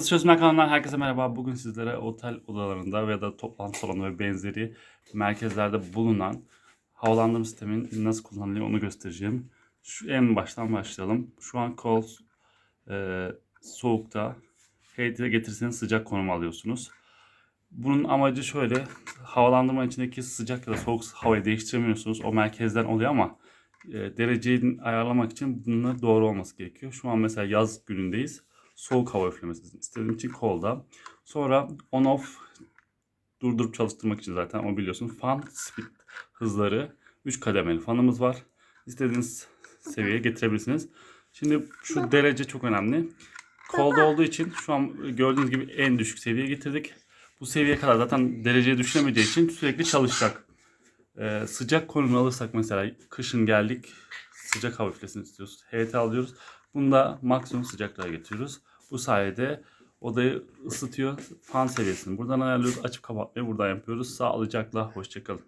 Hızlı Çözümler kanalından herkese merhaba. Bugün sizlere otel odalarında ya da toplantı salonu ve benzeri merkezlerde bulunan havalandırma sistemin nasıl kullanılıyor onu göstereceğim. Şu en baştan başlayalım. Şu an kol e, soğukta heat'e getirirseniz sıcak konuma alıyorsunuz. Bunun amacı şöyle. Havalandırma içindeki sıcak ya da soğuk havayı değiştiremiyorsunuz. O merkezden oluyor ama e, dereceyi ayarlamak için bunun doğru olması gerekiyor. Şu an mesela yaz günündeyiz. Soğuk hava üflemesi istediğim için kolda. Sonra on off durdurup çalıştırmak için zaten o biliyorsun. Fan speed hızları 3 kademeli fanımız var. İstediğiniz seviyeye getirebilirsiniz. Şimdi şu derece çok önemli. Kolda olduğu için şu an gördüğünüz gibi en düşük seviyeye getirdik. Bu seviyeye kadar zaten dereceye düşüremeyeceği için sürekli çalışacak. Ee, sıcak konumunu alırsak mesela kışın geldik sıcak hava üflesin istiyoruz. HT alıyoruz. Bunu da maksimum sıcaklığa getiriyoruz. Bu sayede odayı ısıtıyor. Fan seviyesini buradan ayarlıyoruz. Açıp kapatmayı buradan yapıyoruz. Sağlıcakla hoşçakalın.